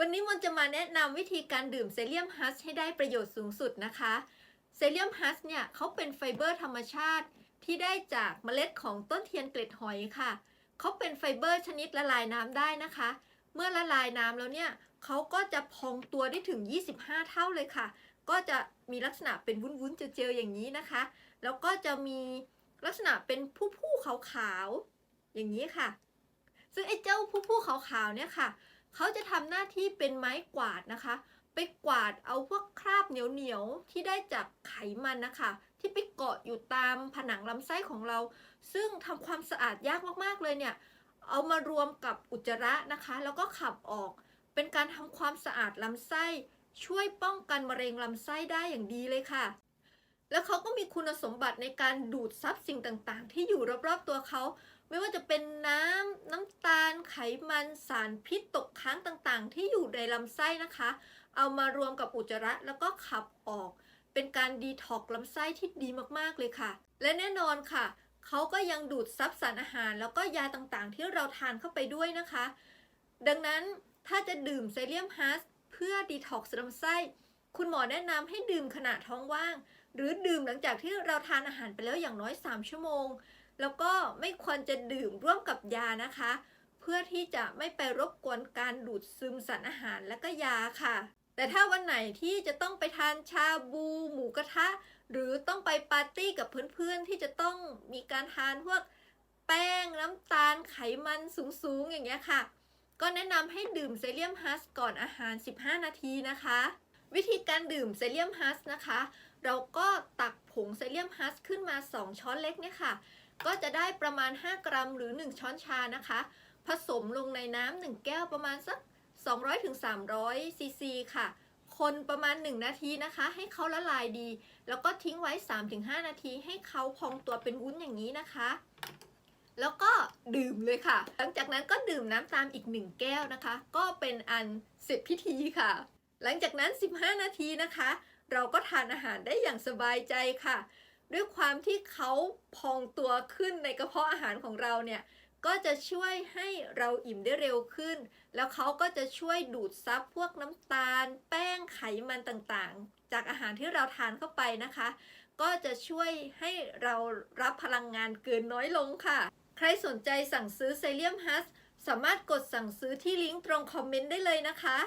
วันนี้มนจะมาแนะนำวิธีการดื่มเซเลียมฮัสให้ได้ประโยชน์สูงสุดนะคะ เซเลียมฮัสเนี่ยเขาเป็นไฟเบอร์ธรรมชาติ ที่ได้จากเมล็ดของต้นเทียนเกล็ดหอยค่ะ เขาเป็นไฟเบอร์ชนิดละลายน้ำได้นะคะ เมื่อละลายน้ำแล้วเนี่ยเขาก็จะพองตัวได้ถึง 25 เท่าเลยค่ะ ก็จะมีลักษณะเป็นวุ้นๆเจลๆอย่างนี้นะคะ แล้วก็จะมีลักษณะเป็นผู้ๆขาวๆอย่างนี้ค่ะ ซึ่งไอ้เจ้าผู้ๆขาวๆเนี่ยค่ะ เขาจะทำหน้าที่เป็นไม้กวาดนะคะ ไปกวาดเอาพวกคราบเหนียวๆที่ได้จากไขมันนะคะ ที่ไปเกาะอยู่ตามผนังลำไส้ของเรา ซึ่งทำความสะอาดยากมากๆเลยเนี่ย เอามารวมกับอุจจาระนะคะ แล้วก็ขับออก เป็นการทำความสะอาดลำไส้ ช่วยป้องกันมะเร็งลำไส้ได้อย่างดีเลยค่ะแล้วเขาก็มีคุณสมบัติในการดูดซับสิ่งต่างๆ ที่อยู่รอบๆตัวเขา ไม่ว่าจะเป็นน้ำน้ำ มันสารพิษตกค้างต่างๆ ที่อยู่ในลำไส้นะคะ เอามารวมกับอุจจาระแล้วก็ขับออก เป็นการดีท็อกลำไส้ที่ดีมากๆเลยค่ะ และแน่นอนค่ะเขาก็ยังดูดซับสารอาหาร แล้วก็ยาต่างๆ ที่เราทานเข้าไปด้วยนะคะ ดังนั้นถ้าจะดื่มไซเลียมฮัสเพื่อดีท็อกซ์ลำไส้ คุณหมอแนะนำให้ดื่มขณะท้องว่าง หรือดื่มหลังจากที่เราทานอาหารไปแล้วอย่างน้อย 3 ชั่วโมง แล้วก็ไม่ควรจะดื่มร่วมกับยานะคะ พื่อที่จะไม่ไปรบกวนการดูดซึมสารอาหารและก็ยาค่ะ แต่ถ้าวันไหนที่จะต้องไปทานชาบู หมูกระทะ หรือต้องไปปาร์ตี้กับเพื่อนๆที่จะต้องมีการทานพวกแป้งน้ำตาลไขมันสูงๆ อย่างเงี้ยค่ะ ก็แนะนำให้ดื่มเซเลียมฮัสก่อนอาหาร 15 นาทีนะคะ วิธีการดื่มเซเลียมฮัสนะคะ เราก็ตักผงเซเลียมฮัสขึ้นมา 2 ช้อนเล็กเนี่ยค่ะ ก็จะได้ประมาณ 5 กรัมหรือ 1 ช้อนชานะคะ ผสมลงในน้ำ1แก้วประมาณสัก 200-300ซีซีค่ะ คนประมาณ 1 นาทีนะคะ ให้เขาละลายดี แล้วก็ทิ้งไว้ 3-5 นาที ให้เขาพองตัวเป็นวุ้นอย่างนี้นะคะ แล้วก็ดื่มเลยค่ะ หลังจากนั้นก็ดื่มน้ำตามอีก 1 แก้วนะคะ ก็เป็นอันเสร็จพิธีค่ะ หลังจากนั้น 15 นาทีนะคะ เราก็ทานอาหารได้อย่างสบายใจค่ะ ด้วยความที่เขาพองตัวขึ้นในกระเพาะอาหารของเราเนี่ย ก็จะช่วยให้เราอิ่มได้เร็วขึ้น แล้วเขาก็จะช่วยดูดซับพวกน้ำตาล แป้งไขมันต่างๆ จากอาหารที่เราทานเข้าไปนะคะ ก็จะช่วยให้เรารับพลังงานเกินน้อยลงค่ะ ใครสนใจสั่งซื้อไซเลียมฮัสสามารถกดสั่งซื้อที่ลิงก์ตรงคอมเมนต์ได้เลยนะคะ